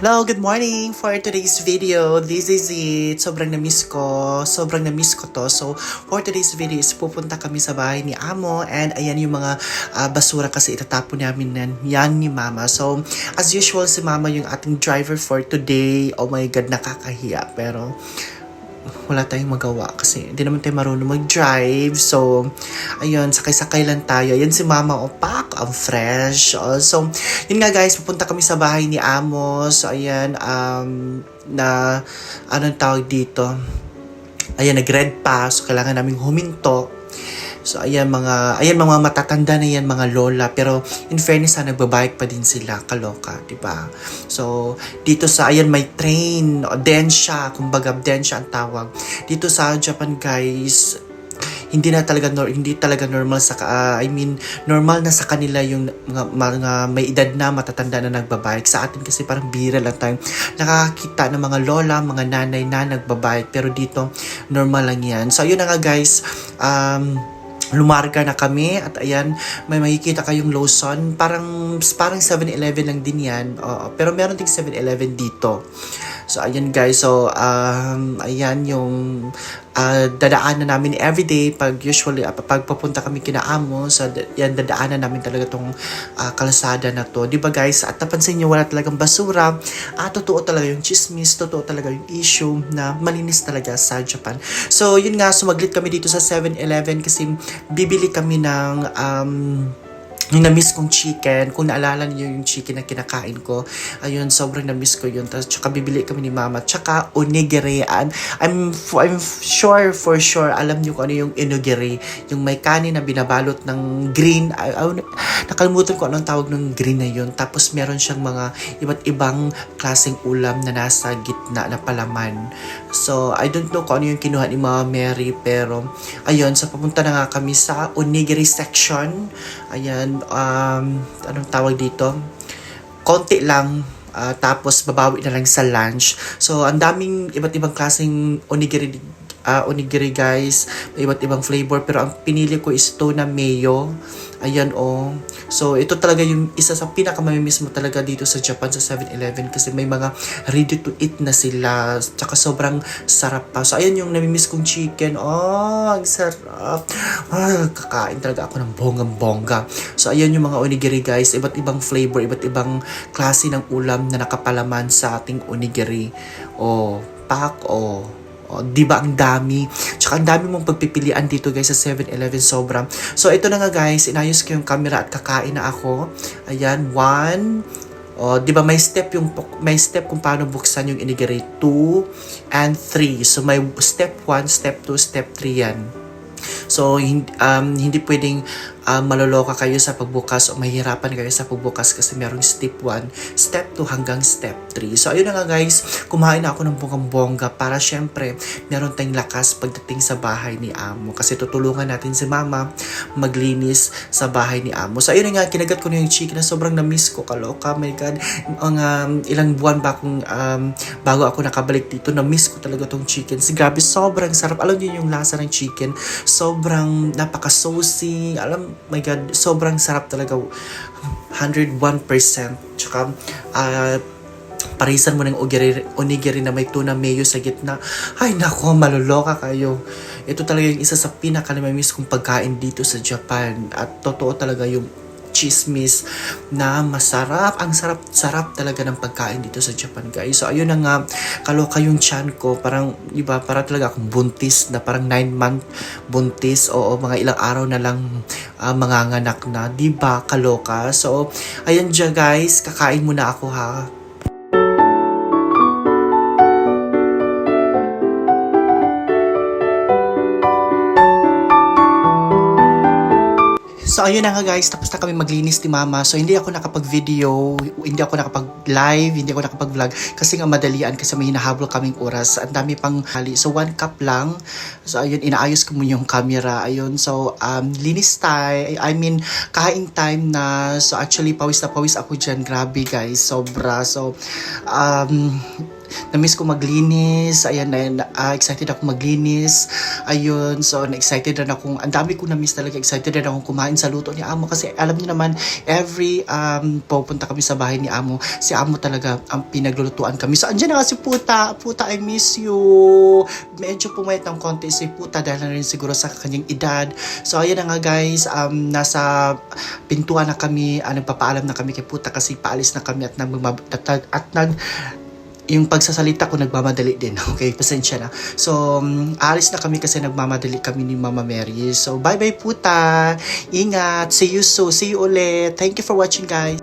Hello, good morning for today's video. This is it. Sobrang na-miss ko. Sobrang na-miss ko to. So, for today's video is pupunta kami sa bahay ni Amo and ayan yung mga ah, basura kasi itatapon namin nan yan ni Mama. So, as usual, si Mama yung ating driver for today. Oh my God, nakakahiya. Pero, wala tayong magawa kasi hindi naman tayo marunong mag-drive. So, ayun, sakay-sakay lang tayo. Yan si Mama Opak, ang fresh. Oh, so, yun nga guys, pupunta kami sa bahay ni Amos. So, ayan, um, na, anong tawag dito? Ayan, nag-red pa. So, kailangan naming huminto. So, ayan mga, ayan mga matatanda na yan, mga lola. Pero, in fairness, ha, nagbabike pa din sila. Kaloka, di ba? So, dito sa, ayan, may train. Densha, kumbaga, Densha ang tawag. Dito sa Japan, guys, hindi na talaga nor hindi talaga normal sa ah, I mean normal na sa kanila yung mga, mga may edad na matatanda na nagbabike sa atin kasi parang bira lang tayo nakakita ng mga lola mga nanay na nagbabike pero dito normal lang yan so yun na nga guys um lumarga na kami at ayan may makikita kayong Lawson parang parang 7-Eleven lang din yan. Oo, pero meron ding 7-Eleven dito So, ayan guys. So, um, ayan yung uh, dadaanan namin everyday pag usually uh, pag papunta kami kina Amo. So, da- yan dadaanan namin talaga tong uh, kalsada na to. 'Di ba guys? At napansin niyo wala talagang basura. Ah, totoo talaga yung chismis, totoo talaga yung issue na malinis talaga sa Japan. So, yun nga, sumaglit kami dito sa 7-Eleven kasi bibili kami ng um, yung na-miss kong chicken, kung naalala niyo yung chicken na kinakain ko, ayun, sobrang na-miss ko yun. Tapos, tsaka bibili kami ni mama. Tsaka, onigirean. I'm, I'm f- sure, for sure, alam niyo kung ano yung inogiri. Yung may kanin na binabalot ng green. Ay, ay, nakalimutan ko anong tawag ng green na yun. Tapos, meron siyang mga iba't ibang klaseng ulam na nasa gitna na palaman. So, I don't know kung ano yung kinuha ni Mama Mary, pero, ayun, so papunta na nga kami sa onigiri section. Ayan, um, anong tawag dito? Konti lang, ah, tapos babawi na lang sa lunch. So, ang daming iba't ibang klaseng onigiri, ah, onigiri guys. May iba't ibang flavor, pero ang pinili ko is to na mayo. Ayan, oh. So, ito talaga yung isa sa pinakamamimiss mo talaga dito sa Japan sa 7-Eleven kasi may mga ready to eat na sila. Tsaka sobrang sarap pa. So, ayan yung namimiss kong chicken. Oh, ang sarap. Ah, kakain talaga ako ng bonggang-bongga. So, ayan yung mga onigiri guys. Iba't ibang flavor, iba't ibang klase ng ulam na nakapalaman sa ating onigiri. Oh, pak, oh. Oh, di ba ang dami? Tsaka ang dami mong pagpipilian dito guys sa 7-Eleven sobra. So ito na nga guys, inayos ko yung camera at kakain na ako. Ayan, one. Oh, di ba may step yung may step kung paano buksan yung inigiri 2 and 3. So may step 1, step 2, step 3 yan. So, um, hindi pwedeng um, maloloka kayo sa pagbukas o mahirapan kayo sa pagbukas kasi merong step 1, step 2 hanggang step 3. So, ayun na nga guys, kumain na ako ng bonggang-bongga para syempre meron tayong lakas pagdating sa bahay ni Amo. Kasi tutulungan natin si Mama maglinis sa bahay ni Amo. So, ayun na nga, kinagat ko na yung chicken na sobrang na-miss ko. Kaloka, my God. Ang um, ilang buwan ba akong um, bago ako nakabalik dito, na-miss ko talaga tong chicken. Si grabe, sobrang sarap. Alam niyo yung lasa ng chicken, sobrang napaka-saucy. Alam, my God, sobrang sarap talaga. 101%. Tsaka, ah, parisan mo ng onigiri, onigiri na may tuna mayo sa gitna. Ay nako, maloloka kayo. Ito talaga yung isa sa pinaka miss kong pagkain dito sa Japan. At totoo talaga yung chismis na masarap. Ang sarap-sarap talaga ng pagkain dito sa Japan, guys. So, ayun na nga, kaloka yung chan ko. Parang, di ba, parang talaga akong buntis na parang 9 month buntis. Oo, mga ilang araw na lang uh, manganganak na. Di ba, kaloka? So, ayun dyan, guys. Kakain muna ako, ha. So ayun na nga guys, tapos na kami maglinis ni mama. So hindi ako nakapag-video, hindi ako nakapag-live, hindi ako nakapag-vlog kasi nga madalian kasi may hinahabol kaming oras. Ang dami pang hali. So one cup lang. So ayun, inaayos ko muna yung camera. Ayun, so um, linis tayo. I mean, kain time na. So actually, pawis na pawis ako dyan. Grabe guys, sobra. So, um, na-miss ko maglinis. Ayan, na, ah, excited ako maglinis. Ayun, so na-excited rin akong, ang dami ko na-miss talaga. Excited rin akong kumain sa luto ni Amo. Kasi alam niyo naman, every um, pupunta kami sa bahay ni Amo, si Amo talaga ang pinaglulutuan kami. So, andyan na nga si Puta. Puta, I miss you. Medyo pumayat ng konti si Puta dahil na rin siguro sa kanyang edad. So, ayan na nga guys, um, nasa pintuan na kami, uh, nagpapaalam na kami kay Puta kasi paalis na kami at nag, at, at nag yung pagsasalita ko nagmamadali din. Okay, pasensya na. So, um, alis na kami kasi nagmamadali kami ni Mama Mary. So, bye-bye puta. Ingat. See you soon. See you ulit. Thank you for watching guys.